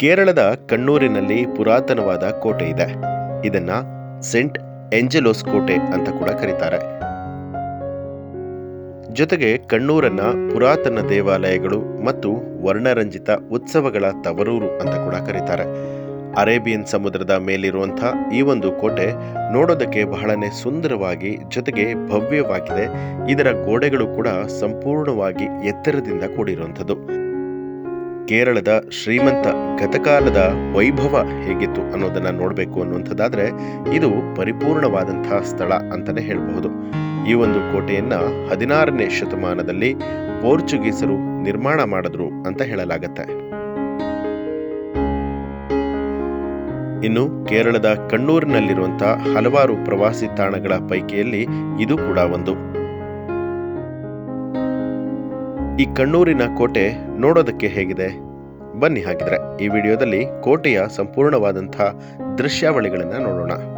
ಕೇರಳದ ಕಣ್ಣೂರಿನಲ್ಲಿ ಪುರಾತನವಾದ ಕೋಟೆ ಇದೆ. ಇದನ್ನ ಸೆಂಟ್ ಎಂಜೆಲೋಸ್ ಕೋಟೆ ಅಂತ ಕೂಡ ಕರೀತಾರೆ. ಜೊತೆಗೆ ಕಣ್ಣೂರನ್ನ ಪುರಾತನ ದೇವಾಲಯಗಳು ಮತ್ತು ವರ್ಣರಂಜಿತ ಉತ್ಸವಗಳ ತವರೂರು ಅಂತ ಕೂಡ ಕರೀತಾರೆ. ಅರೇಬಿಯನ್ ಸಮುದ್ರದ ಮೇಲಿರುವಂಥ ಈ ಒಂದು ಕೋಟೆ ನೋಡೋದಕ್ಕೆ ಬಹಳನೇ ಸುಂದರವಾಗಿ ಜೊತೆಗೆ ಭವ್ಯವಾಗಿದೆ. ಇದರ ಗೋಡೆಗಳು ಕೂಡ ಸಂಪೂರ್ಣವಾಗಿ ಎತ್ತರದಿಂದ ಕೂಡಿರುವಂಥದ್ದು. ಕೇರಳದ ಶ್ರೀಮಂತ ಗತಕಾಲದ ವೈಭವ ಹೇಗಿತ್ತು ಅನ್ನೋದನ್ನ ನೋಡಬೇಕು ಅನ್ನುವಂಥದ್ದಾದ್ರೆ ಇದು ಪರಿಪೂರ್ಣವಾದಂತಹ ಸ್ಥಳ ಅಂತಲೇ ಹೇಳಬಹುದು. ಈ ಒಂದು ಕೋಟೆಯನ್ನು ಹದಿನಾರನೇ ಶತಮಾನದಲ್ಲಿ ಪೋರ್ಚುಗೀಸರು ನಿರ್ಮಾಣ ಮಾಡಿದ್ರು ಅಂತ ಹೇಳಲಾಗತ್ತೆ. ಇನ್ನು ಕೇರಳದ ಕಣ್ಣೂರಿನಲ್ಲಿರುವಂತಹ ಹಲವಾರು ಪ್ರವಾಸಿ ತಾಣಗಳ ಪೈಕಿಯಲ್ಲಿ ಇದು ಕೂಡ ಒಂದು. ಈ ಕಣ್ಣೂರಿನ ಕೋಟೆ ನೋಡೋದಕ್ಕೆ ಹೇಗಿದೆ? ಬನ್ನಿ ಹಾಗಿದ್ರೆ ಈ ವಿಡಿಯೋದಲ್ಲಿ ಕೋಟೆಯ ಸಂಪೂರ್ಣವಾದಂಥ ದೃಶ್ಯಾವಳಿಗಳನ್ನು ನೋಡೋಣ.